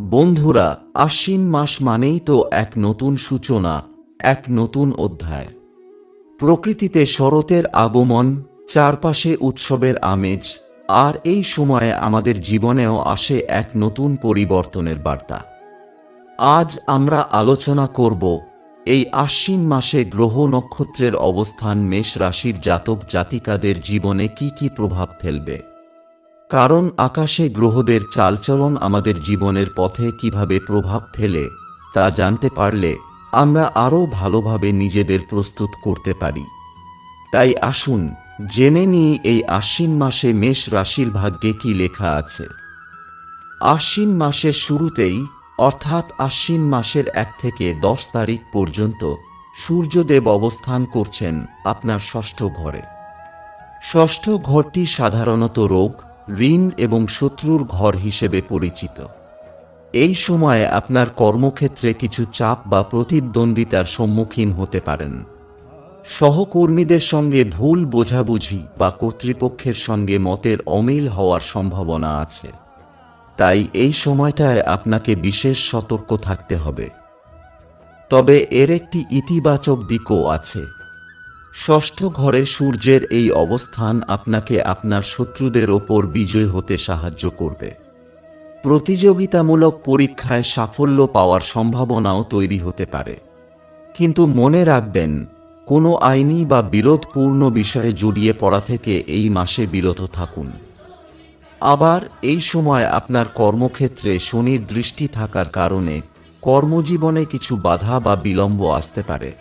বন্ধুরা, আশ্বিন মাস মানেই তো এক নতুন সূচনা, এক নতুন অধ্যায়। প্রকৃতিতে শরতের আগমন, চারপাশে উৎসবের আমেজ, আর এই সময়ে আমাদের জীবনেও আসে এক নতুন পরিবর্তনের বার্তা। আজ আমরা আলোচনা করব এই আশ্বিন মাসে গ্রহ নক্ষত্রের অবস্থান মেষ রাশির জাতক জাতিকাদের জীবনে কি কি প্রভাব ফেলবে। কারণ আকাশে গ্রহদের চালচলন আমাদের জীবনের পথে কীভাবে প্রভাব ফেলে, তা জানতে পারলে আমরা আরও ভালোভাবে নিজেদের প্রস্তুত করতে পারি। তাই আসুন, জেনে নিই এই আশ্বিন মাসে মেষ রাশির ভাগ্যে কি লেখা আছে। আশ্বিন মাসের শুরুতেই, অর্থাৎ আশ্বিন মাসের এক থেকে দশ তারিখ পর্যন্ত, সূর্যদেব অবস্থান করছেন আপনার ষষ্ঠ ঘরে। ষষ্ঠ ঘরটি সাধারণত রোগ ঋণ এবং শত্রুর ঘর হিসেবে পরিচিত। এই সময়ে আপনার কর্মক্ষেত্রে কিছু চাপ বা প্রতিদ্বন্দ্বিতার সম্মুখীন হতে পারেন। সহকর্মীদের সঙ্গে ভুল বোঝাবুঝি বা কর্তৃপক্ষের সঙ্গে মতের অমিল হওয়ার সম্ভাবনা আছে। তাই এই সময়টায় আপনাকে বিশেষ সতর্ক থাকতে হবে। তবে এর একটি ইতিবাচক দিকও আছে। ষষ্ঠ ঘরে সূর্যের এই অবস্থান আপনাকে আপনার শত্রুদের ওপর বিজয় হতে সাহায্য করবে। প্রতিযোগিতামূলক পরীক্ষায় সাফল্য পাওয়ার সম্ভাবনাও তৈরি হতে পারে। কিন্তু মনে রাখবেন, কোনো আইনি বা বিরোধপূর্ণ বিষয়ে জড়িয়ে পড়া থেকে এই মাসে বিরত থাকুন। আবার এই সময় আপনার কর্মক্ষেত্রে শনির দৃষ্টি থাকার কারণে কর্মজীবনে কিছু বাধা বা বিলম্ব আসতে পারে।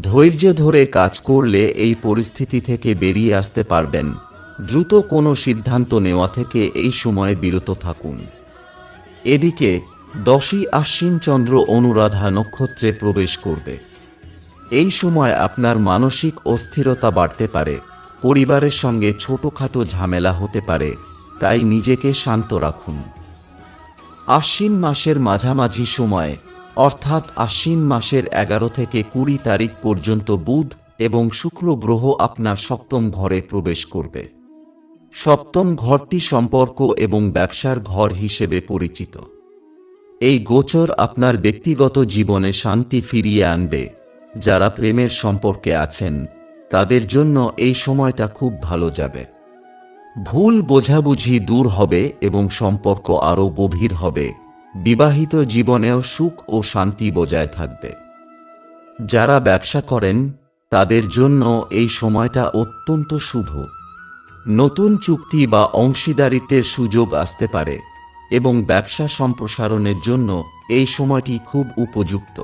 ধৈর্য ধরে কাজ করলে এই পরিস্থিতি থেকে বেরিয়ে আসতে পারবেন। দ্রুত কোনো সিদ্ধান্ত নেওয়া থেকে এই সময়ে বিরত থাকুন। এদিকে, দশই আশ্বিন চন্দ্র অনুরাধা নক্ষত্রে প্রবেশ করবে। এই সময় আপনার মানসিক অস্থিরতা বাড়তে পারে। পরিবারের সঙ্গে ছোটখাটো ঝামেলা হতে পারে, তাই নিজেকে শান্ত রাখুন। আশ্বিন মাসের মাঝামাঝি সময়ে অর্থাৎ আশ্বিন মাসের এগারো থেকে কুড়ি তারিখ পর্যন্ত বুধ এবং শুক্র গ্রহ আপনার সপ্তম ঘরে প্রবেশ করবে। সপ্তম ঘরটি সম্পর্ক এবং ব্যবসার ঘর হিসেবে পরিচিত। এই গোচর আপনার ব্যক্তিগত জীবনে শান্তি ফিরিয়ে আনবে। যারা প্রেমের সম্পর্কে আছেন, তাদের জন্য এই সময়টা খুব ভালো যাবে। ভুল বোঝাবুঝি দূর হবে এবং সম্পর্ক আরও গভীর হবে। বিবাহিত জীবনেও সুখ ও শান্তি বজায় থাকবে। যারা ব্যবসা করেন, তাদের জন্য এই সময়টা অত্যন্ত শুভ। নতুন চুক্তি বা অংশীদারিত্বের সুযোগ আসতে পারে এবং ব্যবসা সম্প্রসারণের জন্য এই সময়টি খুব উপযুক্ত।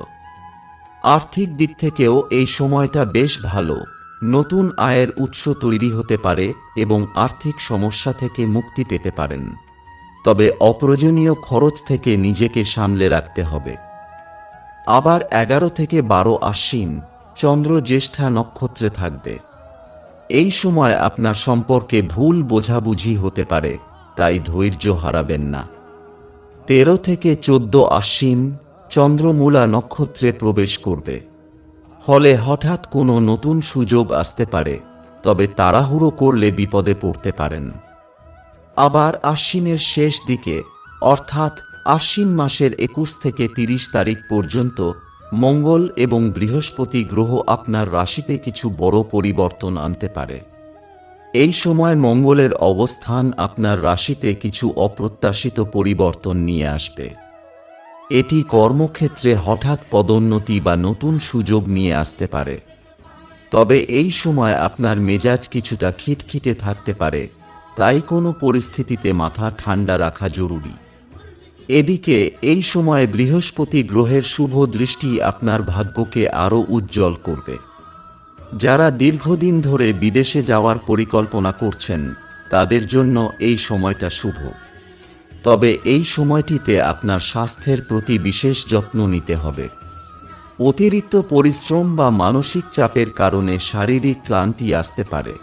আর্থিক দিক থেকেও এই সময়টা বেশ ভালো। নতুন আয়ের উৎস তৈরি হতে পারে এবং আর্থিক সমস্যা থেকে মুক্তি পেতে পারেন। তবে অপ্রয়োজনীয় খরচ থেকে নিজেকে সামলে রাখতে হবে। আবার এগারো থেকে বারো আশ্বিন চন্দ্র জ্যেষ্ঠা নক্ষত্রে থাকবে। এই সময় আপনার সম্পর্কে ভুল বোঝাবুঝি হতে পারে, তাই ধৈর্য হারাবেন না। তেরো থেকে চোদ্দ আশ্বিন চন্দ্রমূলা নক্ষত্রে প্রবেশ করবে। ফলে হঠাৎ কোনো নতুন সুযোগ আসতে পারে, তবে তাড়াহুড়ো করলে বিপদে পড়তে পারেন। আবার আশ্বিনের শেষ দিকে, অর্থাৎ আশ্বিন মাসের একুশ থেকে তিরিশ তারিখ পর্যন্ত, মঙ্গল এবং বৃহস্পতি গ্রহ আপনার রাশিতে কিছু বড় পরিবর্তন আনতে পারে। এই সময় মঙ্গলের অবস্থান আপনার রাশিতে কিছু অপ্রত্যাশিত পরিবর্তন নিয়ে আসবে। এটি কর্মক্ষেত্রে হঠাৎ পদোন্নতি বা নতুন সুযোগ নিয়ে আসতে পারে। তবে এই সময় আপনার মেজাজ কিছুটা খিটখিটে থাকতে পারে। তাই কোনো পরিস্থিতিতে মাথা ঠান্ডা রাখা জরুরি। এদিকে, এই সময় বৃহস্পতি গ্রহের শুভ দৃষ্টি আপনার ভাগ্যকে আরও উজ্জ্বল করবে। যারা দীর্ঘদিন ধরে বিদেশে যাওয়ার পরিকল্পনা করছেন, তাদের জন্য এই সময়টা শুভ। তবে এই সময়টিতে আপনার স্বাস্থ্যের প্রতি বিশেষ যত্ন নিতে হবে। অতিরিক্ত পরিশ্রম বা মানসিক চাপের কারণে শারীরিক ক্লান্তি আসতে পারে।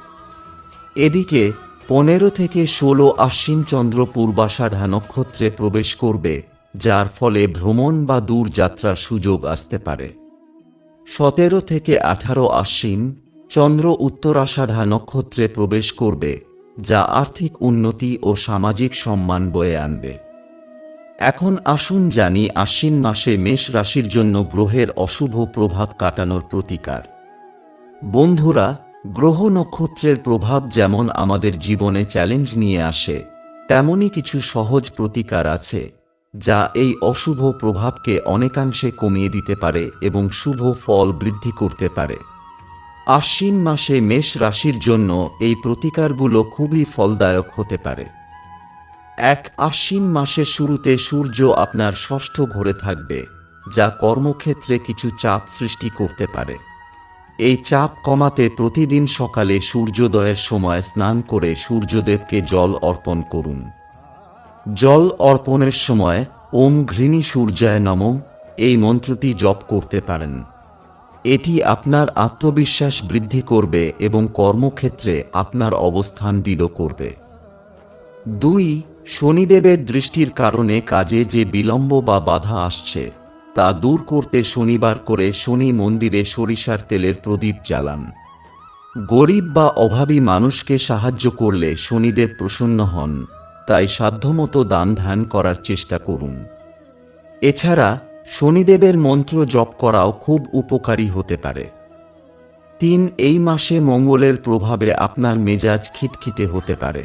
এদিকে পনেরো থেকে ষোলো আশ্বিন চন্দ্র পূর্বাষাঢ়া নক্ষত্রে প্রবেশ করবে, যার ফলে ভ্রমণ বা দূর যাত্রার সুযোগ আসতে পারে। সতেরো থেকে আঠারো আশ্বিন চন্দ্র উত্তরাষাঢ়া নক্ষত্রে প্রবেশ করবে, যা আর্থিক উন্নতি ও সামাজিক সম্মান বয়ে আনবে। এখন আসুন জানি আশ্বিন মাসে মেষ রাশির জন্য গ্রহের অশুভ প্রভাব কাটানোর প্রতিকার। বন্ধুরা গ্রহ নক্ষত্রের প্রভাব যেমন আমাদের জীবনে চ্যালেঞ্জ নিয়ে আসে, তেমনই কিছু সহজ প্রতিকার আছে, যা এই অশুভ প্রভাবকে অনেকাংশে কমিয়ে দিতে পারে এবং শুভ ফল বৃদ্ধি করতে পারে। আশ্বিন মাসে মেষ রাশির জন্য এই প্রতিকারগুলো খুবই ফলদায়ক হতে পারে। এক আশ্বিন মাসের শুরুতে সূর্য আপনার ষষ্ঠ ঘরে থাকবে, যা কর্মক্ষেত্রে কিছু চাপ সৃষ্টি করতে পারে। এই চাপ কমাতে প্রতিদিন সকালে সূর্যোদয়ের সময় স্নান করে সূর্যদেবকে জল অর্পণ করুন। জল অর্পণের সময় ওম ঘৃণী সূর্যায় নম, এই মন্ত্রটি জপ করতে পারেন। এটি আপনার আত্মবিশ্বাস বৃদ্ধি করবে এবং কর্মক্ষেত্রে আপনার অবস্থান দৃঢ় করবে। দুই, শনিদেবের দৃষ্টির কারণে কাজে যে বিলম্ব বা বাধা আসছে তা দূর করতে শনিবার করে শনি মন্দিরে সরিষার তেলের প্রদীপ জ্বালান। গরিব বা অভাবী মানুষকে সাহায্য করলে শনিদেব প্রসন্ন হন, তাই সাধ্যমতো দান ধ্যান করার চেষ্টা করুন। এছাড়া, শনিদেবের মন্ত্র জপ করাও খুব উপকারী হতে পারে। তিন, এই মাসে মঙ্গলের প্রভাবে আপনার মেজাজ খিটখিটে হতে পারে।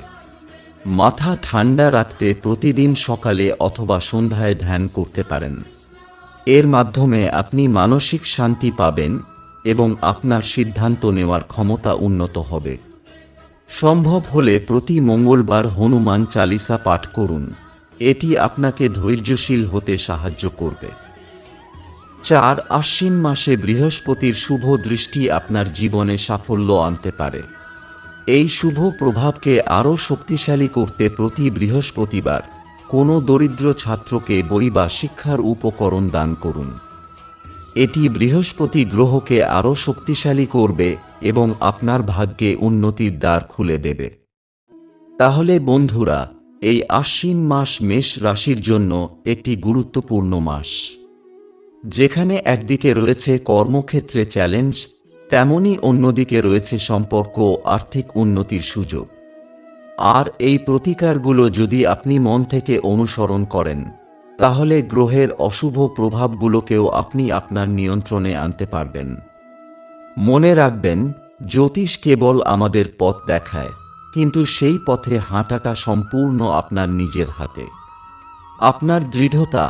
মাথা ঠান্ডা রাখতে প্রতিদিন সকালে অথবা সন্ধ্যায় ধ্যান করতে পারেন। এর মাধ্যমে আপনি মানসিক শান্তি পাবেন এবং আপনার সিদ্ধান্ত নেওয়ার ক্ষমতা উন্নত হবে। সম্ভব হলে প্রতি মঙ্গলবার হনুমান চালিসা পাঠ করুন। এটি আপনাকে ধৈর্যশীল হতে সাহায্য করবে। চার, আশ্বিন মাসে বৃহস্পতির শুভ দৃষ্টি আপনার জীবনে সাফল্য আনতে পারে। এই শুভ প্রভাবকে আরও শক্তিশালী করতে প্রতি বৃহস্পতিবার কোনো দরিদ্র ছাত্রকে বই বা শিক্ষার উপকরণ দান করুন। এটি বৃহস্পতি গ্রহকে আরও শক্তিশালী করবে এবং আপনার ভাগ্যে উন্নতির দ্বার খুলে দেবে। তাহলে বন্ধুরা, এই আশ্বিন মাস মেষ রাশির জন্য একটি গুরুত্বপূর্ণ মাস। যেখানে একদিকে রয়েছে কর্মক্ষেত্রে চ্যালেঞ্জ তেমনই অন্যদিকে রয়েছে সম্পর্ক আর্থিক উন্নতির সুযোগ। আর এই প্রতিকারগুলো যদি আপনি মন থেকে অনুসরণ করেন, তাহলে গ্রহের অশুভ প্রভাবগুলোকেও আপনি আপনার নিয়ন্ত্রণে আনতে পারবেন। মনে রাখবেন, জ্যোতিষ কেবল আমাদের পথ দেখায়, কিন্তু সেই পথে হাঁটাটা সম্পূর্ণ আপনার নিজের হাতে। আপনার দৃঢ়তা,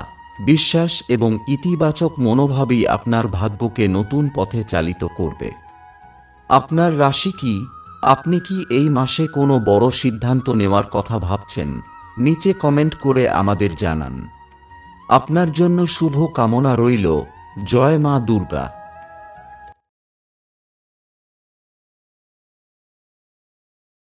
বিশ্বাস এবং ইতিবাচক মনোভাবই আপনার ভাগ্যকে নতুন পথে চালিত করবে। আপনার রাশি কি? আপনি কি এই মাসে কোনো বড় সিদ্ধান্ত নেওয়ার কথা ভাবছেন? নিচে কমেন্ট করে আমাদের জানান। আপনার জন্য শুভ কামনা রইল। জয় মা দুর্গা।